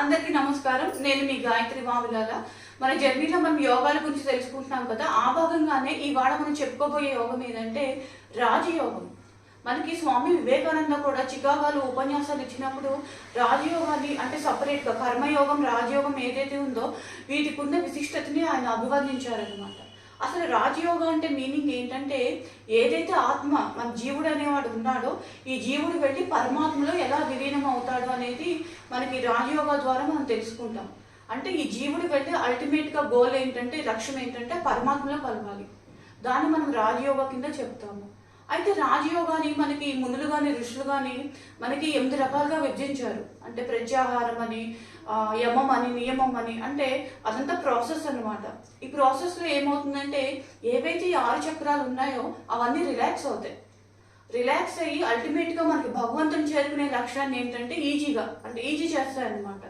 అందరికీ నమస్కారం. నేను మీ గాయత్రి వాములాల. మన జర్నీలో మనం యోగాల గురించి తెలుసుకుంటున్నాం కదా ఆ భాగంగానే ఇవాళ మనం చెప్పుకోబోయే యోగం ఏంటంటే రాజయోగం. మనకి స్వామి వివేకానంద కూడా చికాగోలో ఉపన్యాసాలు ఇచ్చినప్పుడు రాజయోగాన్ని అంటే సపరేట్గా కర్మయోగం రాజయోగం ఏదైతే ఉందో వీటికి ఉన్న విశిష్టతని ఆయన అభివర్ణించారనమాట అసలు రాజయోగం అంటే మీనింగ్ ఏంటంటే ఏదైతే ఆత్మ మన జీవుడు అనేవాడు ఉన్నాడో ఈ జీవుడు వెళ్ళి పరమాత్మలో ఎలా విలీనం అవుతాడు అనేది మనకి రాజయోగ ద్వారా మనం తెలుసుకుంటాం. అంటే ఈ జీవుడు వెళ్ళి అల్టిమేట్గా గోల్ ఏంటంటే లక్ష్యం ఏంటంటే పరమాత్మలో కలవాలి. దాన్ని మనం రాజయోగ కింద చెప్తాము. అయితే రాజయోగాని మనకి మునులు కానీ ఋషులు కానీ మనకి ఎనిమిది రకాలుగా విభజించారు. అంటే ప్రత్యాహారం అని యమం అని నియమం అని అంటే అదంతా ప్రాసెస్ అన్నమాట. ఈ ప్రాసెస్లో ఏమవుతుందంటే ఏవైతే ఈ ఆరు చక్రాలు ఉన్నాయో అవన్నీ రిలాక్స్ అవుతాయి. రిలాక్స్ అయ్యి అల్టిమేట్గా మనకి భగవంతుని చేరుకునే లక్ష్యాన్ని ఏంటంటే ఈజీగా అంటే ఈజీ చేస్తాయన్నమాట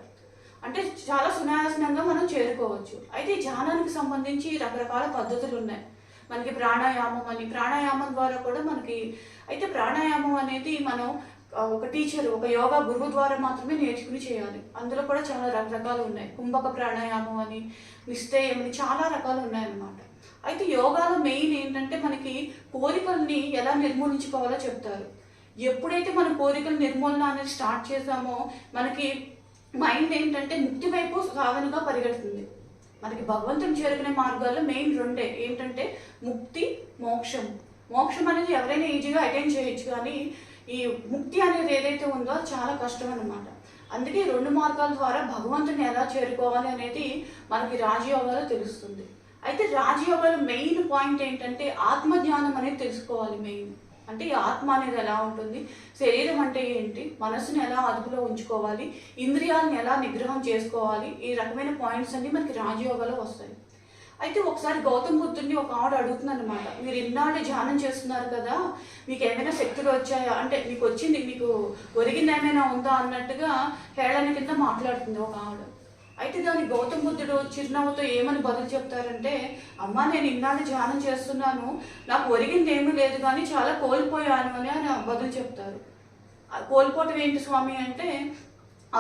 అంటే చాలా సునాయాసనంగా మనం చేరుకోవచ్చు. అయితే ధ్యానానికి సంబంధించి రకరకాల పద్ధతులు ఉన్నాయి. మనకి ప్రాణాయామం అని. ప్రాణాయామం ద్వారా కూడా మనకి అయితే ప్రాణాయామం అనేది మనం ఒక టీచర్ ఒక యోగా గురువు ద్వారా మాత్రమే నేర్చుకుని చేయాలి. అందులో కూడా చాలా రకరకాలు ఉన్నాయి. కుంభక ప్రాణాయామం అని నిస్తేయం అని చాలా రకాలు ఉన్నాయన్నమాట. అయితే యోగాలో మెయిన్ ఏంటంటే మనకి కోరికల్ని ఎలా నిర్మూలించుకోవాలో చెప్తారు. ఎప్పుడైతే మన కోరికల నిర్మూలన అనేది స్టార్ట్ చేసామో మనకి మైండ్ ఏంటంటే ముక్తి వైపు సాధనగా పరిగెడుతుంది. మనకి భగవంతుని చేరుకునే మార్గాల్లో మెయిన్ రెండే. ఏంటంటే ముక్తి మోక్షం. మోక్షం అనేది ఎవరైనా ఈజీగా అటెండ్ చేయొచ్చు కానీ ఈ ముక్తి అనేది ఏదైతే ఉందో చాలా కష్టం అన్నమాట అందుకే రెండు మార్గాల ద్వారా భగవంతుని ఎలా చేరుకోవాలి అనేది మనకి రాజయోగాలో తెలుస్తుంది. అయితే రాజయోగాలో మెయిన్ పాయింట్ ఏంటంటే ఆత్మజ్ఞానం అనేది తెలుసుకోవాలి మెయిన్ అంటే ఈ ఆత్మ అనేది ఎలా ఉంటుంది? శరీరం అంటే ఏంటి? మనసుని ఎలా అదుపులో ఉంచుకోవాలి? ఇంద్రియాలను ఎలా నిగ్రహం చేసుకోవాలి? ఈ రకమైన పాయింట్స్ అన్ని మనకి రాజయోగాలో వస్తాయి. అయితే ఒకసారి గౌతమ్ బుద్ధుడిని ఒక ఆవిడ అడుగుతుంది అనమాట మీరు ఇన్నాళ్ళు ధ్యానం చేస్తున్నారు కదా మీకు ఏమైనా శక్తులు వచ్చాయా? అంటే మీకు వచ్చింది మీకు ఒరిగింది ఏమైనా ఉందా? అన్నట్టుగా హేళన కింద మాట్లాడుతుంది ఒక ఆవిడ. అయితే దాని గౌతమ బుద్ధుడు చిరునవ్వుతో ఏమని బదులు చెప్తారంటే అమ్మా నేను ఇన్నాళ్ళు ధ్యానం చేస్తున్నాను. నాకు ఒరిగింది ఏమీ లేదు కానీ చాలా కోల్పోయాను అని ఆయన బదులు చెప్తారు. కోల్పోవటం ఏంటి స్వామి అంటే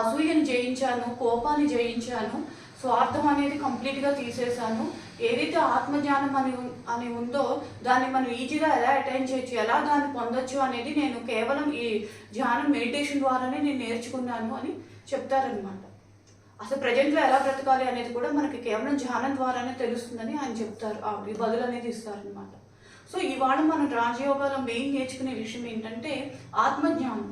అసూయను జయించాను కోపాన్ని జయించాను స్వార్థం అనేది కంప్లీట్గా తీసేశాను. ఏదైతే ఆత్మజ్ఞానం అని అని ఉందో దాన్ని మనం ఈజీగా ఎలా అటైన్ చేయొచ్చు ఎలా దాన్ని పొందొచ్చు అనేది నేను కేవలం ఈ ధ్యానం మెడిటేషన్ ద్వారానే నేను నేర్చుకున్నాను అని చెప్తారనమాట అసలు ప్రజెంట్లో ఎలా బ్రతకాలి అనేది కూడా మనకి కేవలం ధ్యానం ద్వారానే తెలుస్తుందని ఆయన చెప్తారు. ఆ బదులు అనేది ఇస్తారనమాట సో ఇవాళ మనం రాజయోగాలో మెయిన్ నేర్చుకునే విషయం ఏంటంటే ఆత్మజ్ఞానం.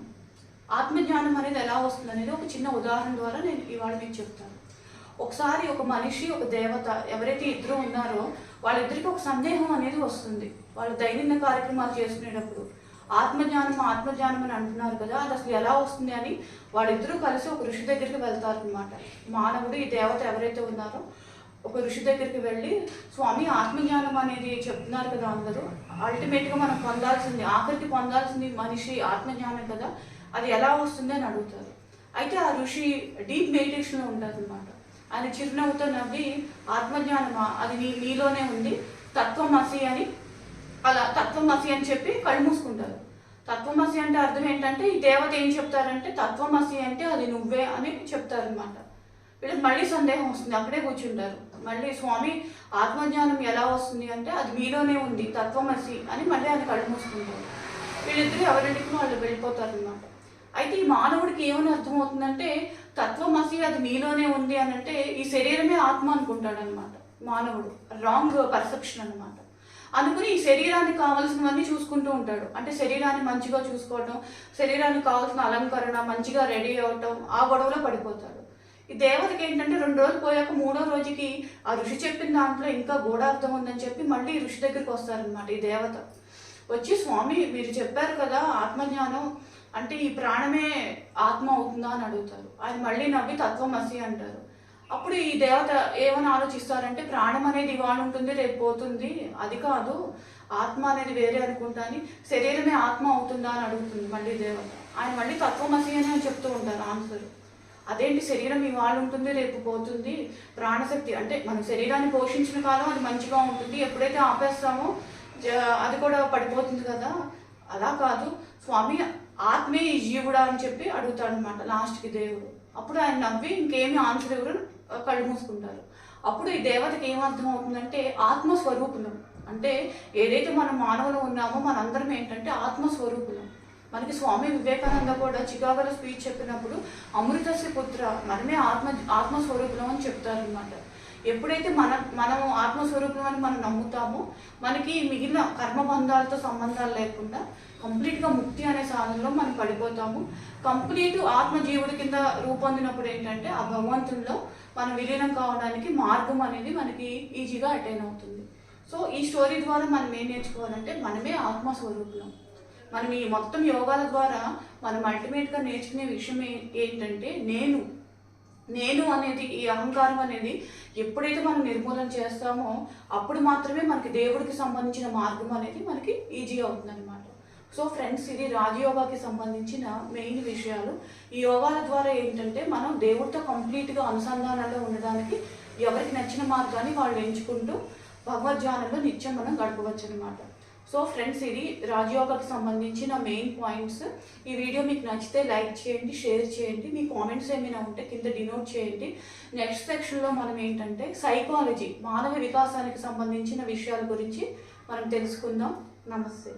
ఆత్మజ్ఞానం అనేది ఎలా వస్తుంది అనేది ఒక చిన్న ఉదాహరణ ద్వారా నేను ఇవాళ మీకు చెప్తాను. ఒకసారి ఒక మనిషి ఒక దేవత ఎవరైతే ఇద్దరు ఉన్నారో వాళ్ళిద్దరికి ఒక సందేహం అనేది వస్తుంది. వాళ్ళు దైనందిన కార్యక్రమాలు చేసుకునేటప్పుడు ఆత్మజ్ఞానం ఆత్మజ్ఞానం అని అంటున్నారు కదా అది అసలు ఎలా వస్తుంది అని వాళ్ళిద్దరూ కలిసి ఒక ఋషి దగ్గరికి వెళ్తారు అనమాట మానవుడు ఈ దేవత ఎవరైతే ఉన్నారో ఒక ఋషి దగ్గరికి వెళ్ళి స్వామి ఆత్మజ్ఞానం అనేది చెప్తున్నారు కదా అందరూ అల్టిమేట్గా మనం పొందాల్సింది ఆఖరికి పొందాల్సింది మనిషి ఆత్మజ్ఞానం కదా అది ఎలా వస్తుంది అని అడుగుతారు. అయితే ఆ ఋషి డీప్ మెడిటేషన్లో ఉంటారనమాట ఆయన చిరునవ్వుతో నవ్వి ఆత్మజ్ఞానమా? అది నీ నీలోనే ఉంది తత్వమసి అని అలా తత్వమసి అని చెప్పి కళ్ళు మూసుకుంటారు. తత్వమసి అంటే అర్థం ఏంటంటే ఈ దేవత ఏం చెప్తారంటే తత్వమసి అంటే అది నువ్వే అని చెప్తారనమాట వీళ్ళకి మళ్ళీ సందేహం వస్తుంది అక్కడే కూర్చుంటారు. మళ్ళీ స్వామి ఆత్మజ్ఞానం ఎలా వస్తుంది అంటే అది మీలోనే ఉంది తత్వమసి అని మళ్ళీ అది కళ్ళు మూసుకుంటారు. వీళ్ళిద్దరు ఎవరింటికి వాళ్ళు వెళ్ళిపోతారనమాట అయితే ఈ మానవుడికి ఏమని అర్థమవుతుందంటే తత్వమసి అది మీలోనే ఉంది అని అంటే ఈ శరీరమే ఆత్మ అనుకుంటాడనమాట మానవుడు. రాంగ్ పర్సెప్షన్ అనమాట అనుకుని ఈ శరీరానికి కావాల్సినవన్నీ చూసుకుంటూ ఉంటాడు. అంటే శరీరాన్ని మంచిగా చూసుకోవటం శరీరానికి కావాల్సిన అలంకరణ మంచిగా రెడీ అవ్వటం ఆ గొడవలో పడిపోతాడు. ఈ దేవతకి ఏంటంటే రెండు రోజులు పోయాక మూడో రోజుకి ఆ ఋషి చెప్పిన దాంట్లో ఇంకా గూఢార్థం ఉందని చెప్పి మళ్ళీ ఈ ఋషి దగ్గరికి వస్తారనమాట ఈ దేవత. వచ్చి స్వామి మీరు చెప్పారు కదా ఆత్మజ్ఞానం అంటే ఈ ప్రాణమే ఆత్మ అవుతుందా? అని అడుగుతారు. ఆయన మళ్ళీ నవ్వి తత్వమసి అంటారు. అప్పుడు ఈ దేవత ఏమని ఆలోచిస్తారంటే ప్రాణం అనేది ఇవాళ ఉంటుంది రేపు పోతుంది. అది కాదు ఆత్మ అనేది వేరే అనుకుంటాని శరీరమే ఆత్మ అవుతుందా అని అడుగుతుంది మళ్ళీ దేవత. ఆయన మళ్ళీ తత్వమసి అని అని చెప్తూ ఉంటారు ఆన్సర్ అదేంటి శరీరం ఇవాళ ఉంటుంది రేపు పోతుంది? ప్రాణశక్తి అంటే మన శరీరాన్ని పోషించిన కాలం అది మంచిగా ఉంటుంది ఎప్పుడైతే ఆపేస్తామో అది కూడా పడిపోతుంది కదా. అలా కాదు స్వామి ఆత్మే ఈ జీవుడా అని చెప్పి అడుగుతాడు అనమాట లాస్ట్కి దేవుడు. అప్పుడు ఆయన నవ్వి ఇంకేమి ఆన్సర్ ఎవరు కళ్ళు మూసుకుంటారు. అప్పుడు ఈ దేవతకి ఏం అవుతుందంటే ఆత్మస్వరూపులం. అంటే ఏదైతే మనం మానవులు ఉన్నామో మనందరం ఏంటంటే ఆత్మస్వరూపులం. మనకి స్వామి వివేకానంద కూడా చికాగోలో స్పీచ్ చెప్పినప్పుడు అమృతస్య పుత్ర మనమే ఆత్మ ఆత్మస్వరూపులం అని చెప్తారనమాట ఎప్పుడైతే మన మనం ఆత్మస్వరూపం అని మనం నమ్ముతామో మనకి మిగిలిన కర్మబంధాలతో సంబంధాలు లేకుండా కంప్లీట్గా ముక్తి అనే సాధనలో మనం పడిపోతాము. కంప్లీట్ ఆత్మజీవుడి కింద రూపొందినప్పుడు ఏంటంటే ఆ భగవంతుల్లో మనం విలీనం కావడానికి మార్గం అనేది మనకి ఈజీగా అటైన్ అవుతుంది. సో ఈ స్టోరీ ద్వారా మనం ఏం నేర్చుకోవాలంటే మనమే ఆత్మస్వరూపులం. మనం ఈ మొత్తం యోగాల ద్వారా మనం అల్టిమేట్గా నేర్చుకునే విషయం ఏంటంటే నేను. నేను అనేది ఈ అహంకారం అనేది ఎప్పుడైతే మనం నిర్మూలన చేస్తామో అప్పుడు మాత్రమే మనకి దేవుడికి సంబంధించిన మార్గం అనేది మనకి ఈజీ అవుతుంది అనమాట సో ఫ్రెండ్స్ ఇది రాజయోగాకి సంబంధించిన మెయిన్ విషయాలు. ఈ యోగాల ద్వారా ఏంటంటే మనం దేవుడితో కంప్లీట్గా అనుసంధానంలో ఉండడానికి ఎవరికి నచ్చిన మార్గాన్ని వాళ్ళు ఎంచుకుంటూ భగవద్ధ్యానంలో నిత్యం మనం గడపవచ్చు అనమాట సో ఫ్రెండ్స్ ఇది రాజయోగాకి సంబంధించిన మెయిన్ పాయింట్స్ ఈ వీడియో మీకు నచ్చితే లైక్ చేయండి షేర్ చేయండి. మీ కామెంట్స్ ఏమైనా ఉంటే కింద డినోట్ చేయండి. నెక్స్ట్ సెక్షన్లో మనం ఏంటంటే సైకాలజీ మానవ వికాసానికి సంబంధించిన విషయాల గురించి మనం తెలుసుకుందాం. నమస్తే.